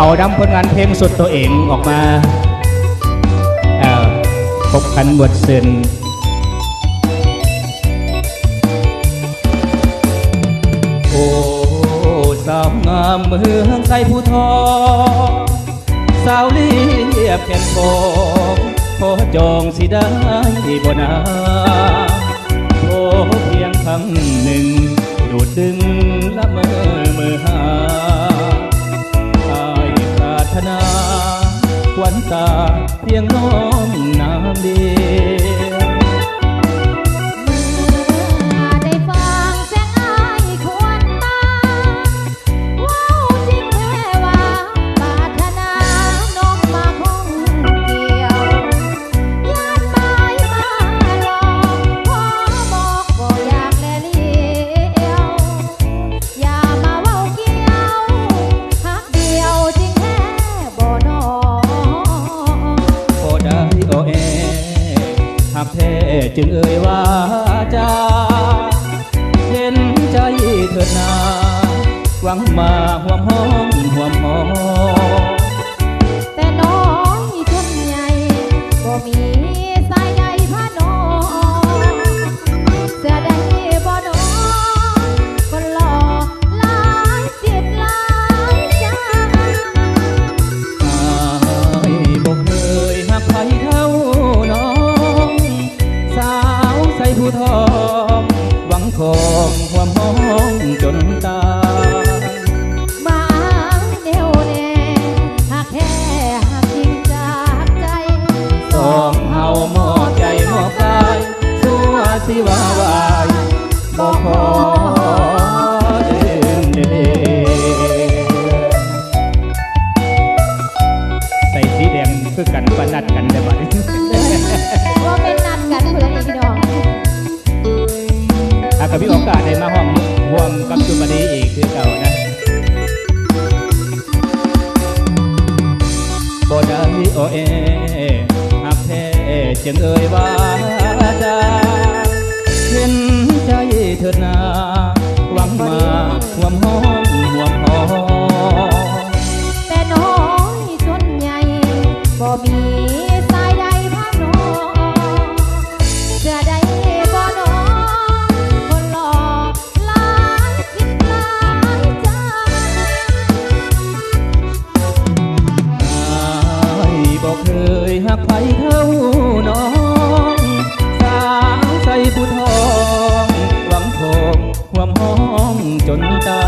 เอาดำผลงานเพลงสุดตัวเองออกมาพบกันบทเสินโอ้สาวงามเมืองไทยผู้ทอสาวเรียบแก่นทองขอจองสิได้บ่นาโอ้เพียงคำหนึ่งดูดดึง ขวันตาเพียงน้องน้ำเดียว แท้จึงเอ่ยว่าจาเห็นใจเถิดนาหวังมาห่วมห้องห่วมหอแคือกันปนัดกันได้บัดว่าเป็นนัดกันเพื่อนอีกพี่น้องถ้ากับพี่โอกาสได้มาห้องร่วมกับจุบันนี้อีกคือเก่านะบ่ได้โอเอหักแท้จึงเอ่ยว่าจาาน้องสาวใส่ผู้ทองหวังทองหวมหอมจนตา